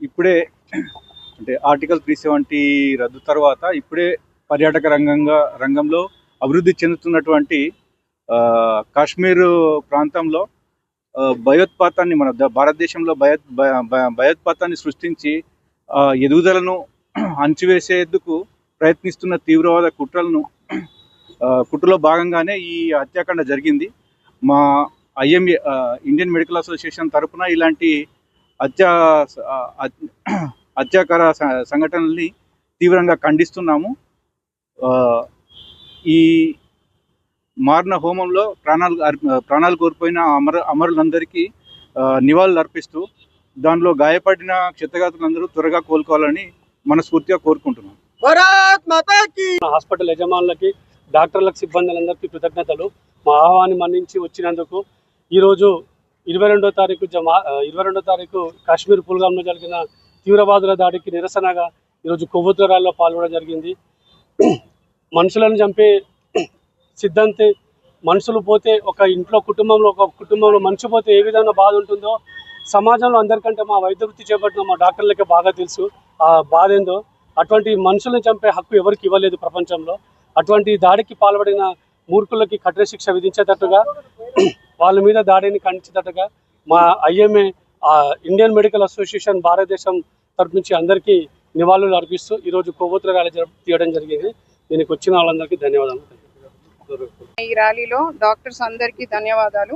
ఇప్పుడే అంటే article three seventy రద్దు తర్వాత ఇప్పుడే పర్యాటక రంగంగా రంగంలో అభివృద్ధి చెందుతున్నటువంటి కాశ్మీర్ ప్రాంతంలో భయోత్పాతాన్ని మన భారతదేశంలో భయో భయోత్పాతాన్ని సృష్టించి ఎదుగుదలను అంచివేసేందుకు ప్రయత్నిస్తున్న తీవ్రవాద కుట్రలను కుట్రలో భాగంగానే ఈ హత్యాకాండ జరిగింది. మా ఐఎంఏ ఇండియన్ మెడికల్ అసోసియేషన్ తరపున ఇలాంటి హత్యా హత్యాకర సంఘటనల్ని తీవ్రంగా ఖండిస్తున్నాము. ఈ మారిన హోమంలో ప్రాణాలు ప్రాణాలు కోల్పోయిన అమర అమరులందరికీ నివాళులు అర్పిస్తూ దానిలో గాయపడిన క్షతగాతులందరూ త్వరగా కోలుకోవాలని మనస్ఫూర్తిగా కోరుకుంటున్నాం. హాస్పిటల్ యజమానులకి డాక్టర్లకు సిబ్బందులందరికీ కృతజ్ఞతలు. మా ఆహ్వాన్ని మన్నించి వచ్చినందుకు ఈరోజు ఇరవై రెండో తారీఖు జమా ఇరవై రెండో తారీఖు కాశ్మీర్ పుల్గాంలో జరిగిన తీవ్రవాదుల దాడికి నిరసనగా ఈరోజు కొవ్వొత్తురాల్లో పాల్గొనడం జరిగింది. మనుషులను చంపే సిద్ధాంతి మనుషులు పోతే ఒక ఇంట్లో కుటుంబంలో ఒక కుటుంబంలో మనిషి పోతే ఏ విధంగా బాధ ఉంటుందో సమాజంలో అందరికంటే మా వైద్య వృత్తి చేపట్టిన మా డాక్టర్లకే బాగా తెలుసు. ఆ బాధ ఏందో అటువంటి మనుషులను చంపే హక్కు ఎవరికి ఇవ్వలేదు ప్రపంచంలో. అటువంటి దాడికి పాల్పడిన మూర్ఖులకి కఠిన శిక్ష విధించేటట్టుగా వాళ్ళ మీద దాడిని ఖండించేటట్టుగా మా ఐఎంఏ ఇండియన్ మెడికల్ అసోసియేషన్ భారతదేశం తరపు నుంచి అందరికీ నివాళులు అర్పిస్తూ ఈరోజు కొవ్వొత్తుల ర్యాలీ జరుపు తీయడం జరిగింది. దీనికి వచ్చిన వాళ్ళందరికీ ధన్యవాదాలు. ఈ ర్యాలీలో డాక్టర్స్ అందరికీ ధన్యవాదాలు.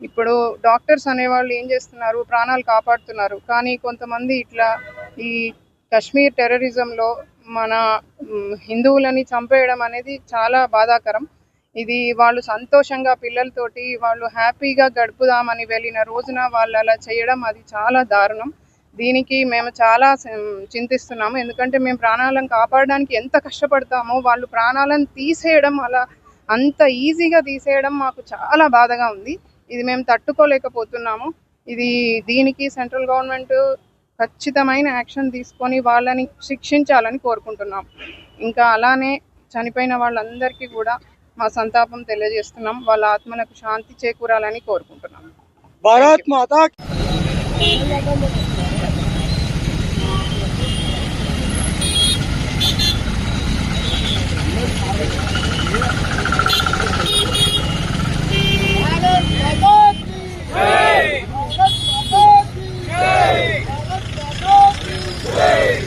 ఇప్పుడు డాక్టర్స్ అనేవాళ్ళు ఏం చేస్తున్నారు? ప్రాణాలు కాపాడుతున్నారు. కానీ కొంతమంది ఇట్లా ఈ కశ్మీర్ టెర్రరిజంలో మన హిందువులని చంపేయడం అనేది చాలా బాధాకరం. ఇది వాళ్ళు సంతోషంగా పిల్లలతోటి వాళ్ళు హ్యాపీగా గడుపుదామని వెళ్ళిన రోజున వాళ్ళు అలా చేయడం అది చాలా దారుణం. దీనికి మేము చాలా చింతిస్తున్నాము. ఎందుకంటే మేము ప్రాణాలను కాపాడడానికి ఎంత కష్టపడతామో వాళ్ళు ప్రాణాలను తీసేయడం అలా అంత ఈజీగా తీసేయడం మాకు చాలా బాధగా ఉంది. ఇది మేము తట్టుకోలేకపోతున్నాము. ఇది దీనికి సెంట్రల్ గవర్నమెంట్ ఖచ్చితమైన యాక్షన్ తీసుకొని వాళ్ళని శిక్షించాలని కోరుకుంటున్నాం ఇంకా అలానే చనిపోయిన వాళ్ళందరికీ కూడా మా సంతాపం తెలియజేస్తున్నాం వాళ్ళ ఆత్మలకు శాంతి చేకూరాలని కోరుకుంటున్నాం భారత్ మాతా కీ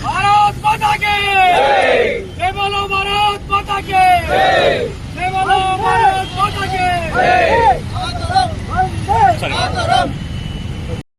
भारत माता के जय बोलो भारत माता के